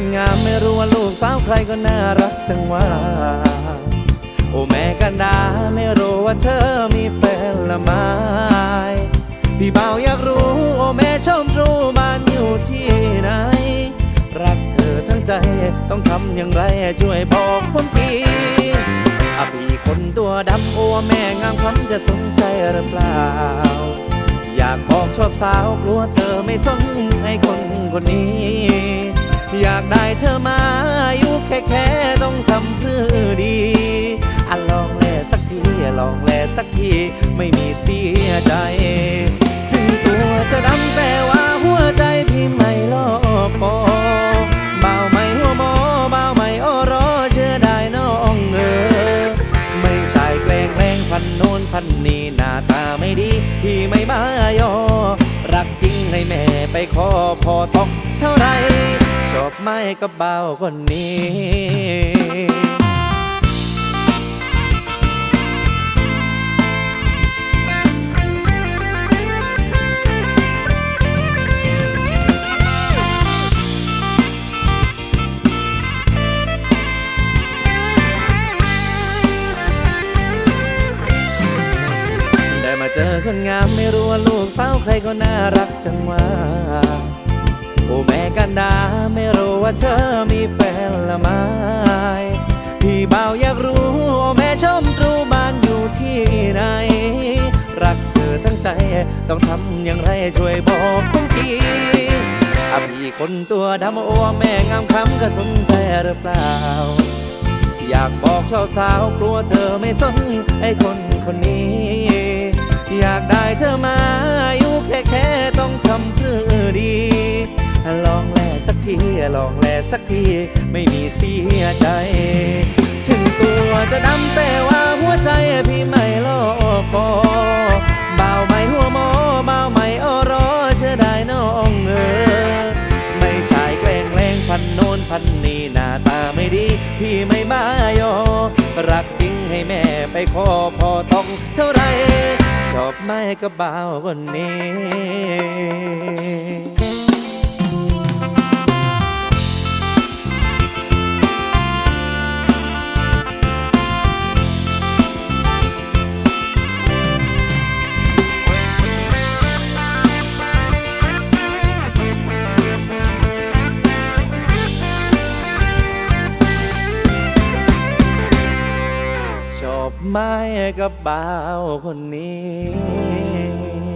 มาเจอคนงามไม่รู้ว่าลูกสาวใครก็น่ารักจังว่า โอ้แม่กันดาไม่รู้ว่าเธอมีแฟนละไม้พี่เบาอยากรู้โอ้แม่ชมรู้บ้านอยู่ที่ไหน รักเธอทั้งใจต้องทำอย่างไรช่วยบอกผมทีอะพี่คนตัวดำโอ้แม่งามคำจะสนใจหรือเปล่า อยากบอกชอบสาวกลัวเธอไม่สนให้คนคนนี้ อยากได้เธอมาอยู่แค่แค่ต้องทำเพื่อดีอะลองแลสักทีลองแลสักทีไม่มีเสียใจ ถึงตัวจะดำแต่ว่าหัวใจพี่ไม่ลอบปอเบาไม่หัวหมอเบาไม่อ้อรอเชื่อได้น้องเออไม่ใช่แกล้งแรงพันโน้นพันนี่หน้าตาไม่ดีพี่ไม่มายอรักจริงให้แม่ไปขอพอต้องเท่าไรชอบไม่ กับเบาคนนี้ได้มาเจอคนงามไม่รู้ว่าลูกสาวใครก็น่ารักจังว่าโอ้แม่กันดาไม่รู้ ว่าเธอมีแฟนละไม้พี่บ่าวอยากรู้โอ้แม่ชมรู้บ้านอยู่ที่ไหน รักเธอทั้งใจต้องทำอย่างไรช่วยบอกผมทีอะพี่คนตัวดำโอ้แม่งามคำก็สนใจหรือเปล่า อยากบอกชาวสาวกลัวเธอไม่สนไอ้คนคนนี้ อยากได้เธอมาอยู่แค่แค่ องแลสักที ไม่มีเสียใจ ถึงตัวจะดำแต่ว่าหัวใจพี่ไม่ลอกอเบาไม่หัวหมอเบาไม่อ้อรอเชื่อได้น้องเออไม่ใช่แกล้งแรงพันโนนพันนี่หน้าตาไม่ดี พี่ไม่มายอ รักจริงให้แม่ไปขอพอต้องเท่าไรชอบไม่ก็บ่าวคนนี้ ชอบไม้กับบ่าวคนนี้